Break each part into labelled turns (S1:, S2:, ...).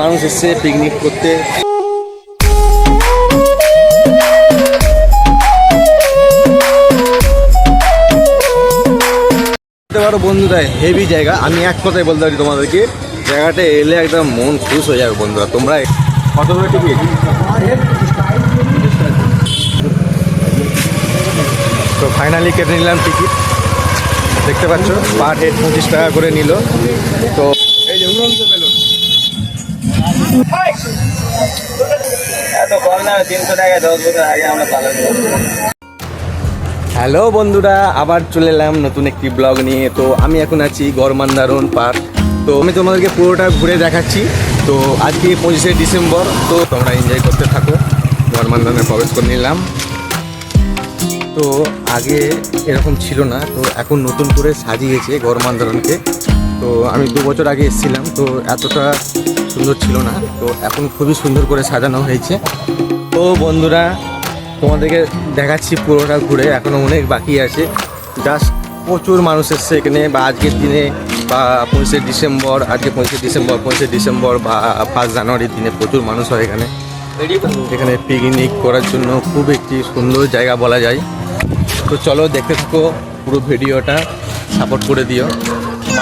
S1: মানুষ এসছে পিকনিক করতে। পারো বন্ধুরা হেভি জায়গা। আমি এক কথায় বলতে পারি তোমাদেরকে, জায়গাটা এলে একদম মন খুশ হয়ে যাবে বন্ধুরা। তোমরা কত করে টিকিট তো ফাইনালি কেটে নিলাম টিকিট দেখতে পাচ্ছ পার হেড পঁচিশ টাকা করে নিল। তো এই যে হ্যালো বন্ধুরা, আবার চলে এলাম নতুন একটি ব্লগ নিয়ে। তো আমি এখন আছি গরমান্দারণ পার্ক। তো আমি তোমাদেরকে পুরোটা ঘুরে দেখাচ্ছি। তো আজকে পঁচিশে ডিসেম্বর, তো তোমরা এনজয় করতে থাকো। গরমান্দারণে প্রবেশ করে নিলাম। তো আগে এরকম ছিল না। তো এখন নতুন করে সাজিয়েছে গরমান্দারণকে তো আমি দু বছর আগে এসেছিলাম তো এতটা সুন্দর ছিল না তো এখন খুবই সুন্দর করে সাজানো হয়েছে। তো বন্ধুরা তোমাদেরকে দেখাচ্ছি পুরোটা ঘুরে এখনও অনেক বাকি আছে। জাস্ট প্রচুর মানুষ এসছে এখানে বা আজকের দিনে বা পঁচিশে ডিসেম্বর আজকে পঁচিশে ডিসেম্বর পঁচিশে ডিসেম্বর বা ফার্স্ট জানুয়ারির দিনে প্রচুর মানুষ হয় এখানে। এখানে পিকনিক করার জন্য খুব একটি সুন্দর জায়গা বলা যায়। তো চলো দেখতে থাকো পুরো ভিডিওটা সাপোর্ট করে দিও।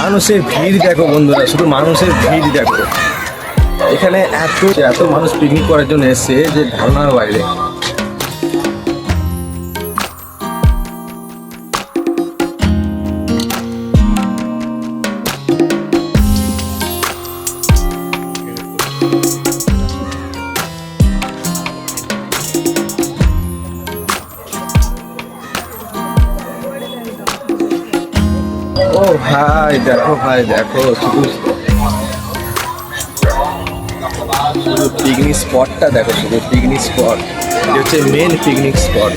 S1: মানুষের ভিড় দেখো বন্ধুরা, শুধু মানুষের ভিড় দেখো। এখানে এত এত মানুষ পিকনিক করার জন্য এসছে যে ধারণার বাইরে। ভাই, দেখো ভাই, দেখো, শুধু শুধু পিকনিক স্পটটা দেখো, শুধু পিকনিক স্পট এটা হচ্ছে মেন পিকনিক স্পট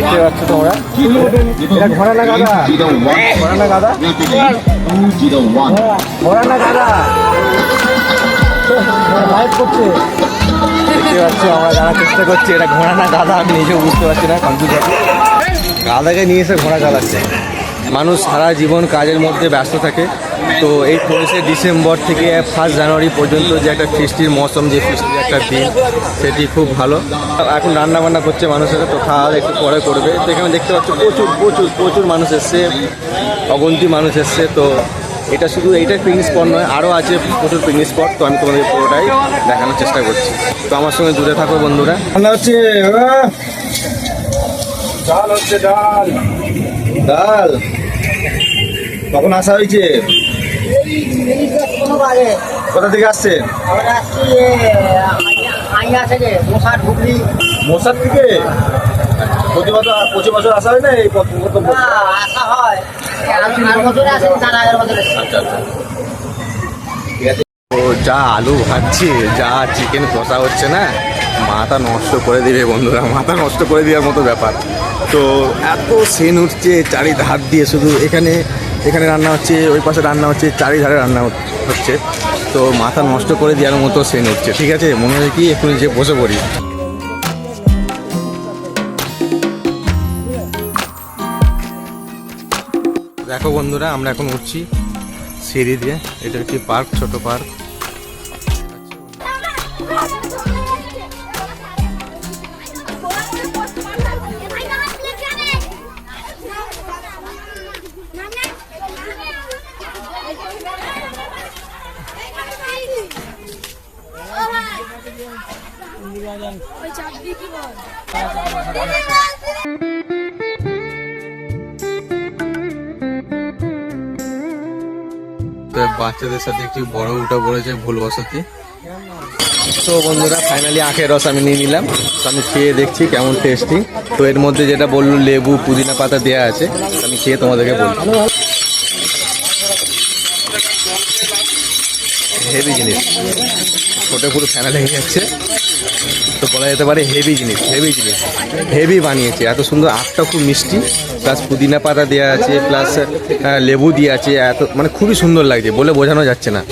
S1: দেখতে পাচ্ছ তোমরা। এটা ঘোড়া গাদা ঘোড়া গাদা ঘোড়া গাদা দেখতে পাচ্ছ, আমরা জানার চেষ্টা করছি, এটা ঘোড়া না গাদা আমি নিজেও বুঝতে পারছি না আছি। গাদাকে নিয়ে এসে ঘোড়া চালাচ্ছে মানুষ সারা জীবন কাজের মধ্যে ব্যস্ত থাকে। তো এই পঁচিশে ডিসেম্বর থেকে ফার্স্ট জানুয়ারি পর্যন্ত যে একটা ফিস্টির মৌসুম, যে ফিস্টির একটা দিন, সেটি খুব ভালো। এখন রান্না বান্না করছে মানুষেরা তো খাওয়া একটু পরে করবে। তো এখানে দেখতে পাচ্ছ প্রচুর প্রচুর প্রচুর মানুষ এসছে, অগন্তি মানুষ এসছে। তো এটা শুধু এইটাই পিকনিক স্পট নয় আরও আছে প্রচুর পিকনিক স্পট তো আমি তোমাদের পুরোটাই দেখানোর চেষ্টা করছি। তো আমার সঙ্গে জুড়ে থাকো বন্ধুরা। হচ্ছে ডাল হচ্ছে ডাল। ডাল। কখন আসা হয়েছে? কোথা থেকে আসছেন? মশার থেকে? প্রতি বছর প্রতি বছর আসা হয় না এই প্রথম বছর? আচ্ছা আচ্ছা। যা আলু ভাজছে, যা চিকেন কষা হচ্ছে না, মাথা নষ্ট করে দিবে বন্ধুরা, মাথা নষ্ট করে দেওয়ার মতো ব্যাপার। তো এত সেন উঠছে, চারিধার দিয়ে শুধু এখানে এখানে রান্না হচ্ছে, ওই পাশে রান্না হচ্ছে, চারিধারে রান্না হচ্ছে তো মাথা নষ্ট করে দেওয়ার মতো সেন হচ্ছে, ঠিক আছে? মনে হয় কি এখন যে বসে পড়ি। দেখো বন্ধুরা, আমরা এখন উঠছি সিঁড়ি দিয়ে। এটা একটি পার্ক, ছোট পার্ক। বাচ্চাদের সাথে একটি বড় উঠা পড়েছে ভুলবশতে তো বন্ধুরা ফাইনালি আখের রস আমি নিয়ে নিলাম। তো আমি খেয়ে দেখছি কেমন টেস্টি তো এর মধ্যে যেটা বলল লেবু পুদিনা পাতা দেওয়া আছে আমি খেয়ে তোমাদেরকে বলছি। হেভি জিনিস। ছোটো পুরো ফ্যানা লেগে যাচ্ছে। তো বলা যেতে পারে হেভি জিনিস হেভি জিনিস। হেভি বানিয়েছে, এত সুন্দর আটটা খুব মিষ্টি। প্লাস পুদিনা পাতা দেওয়া আছে প্লাস লেবু দিয়ে আছে, এত মানে খুবই সুন্দর লাগছে, বলে বোঝানো যাচ্ছে না।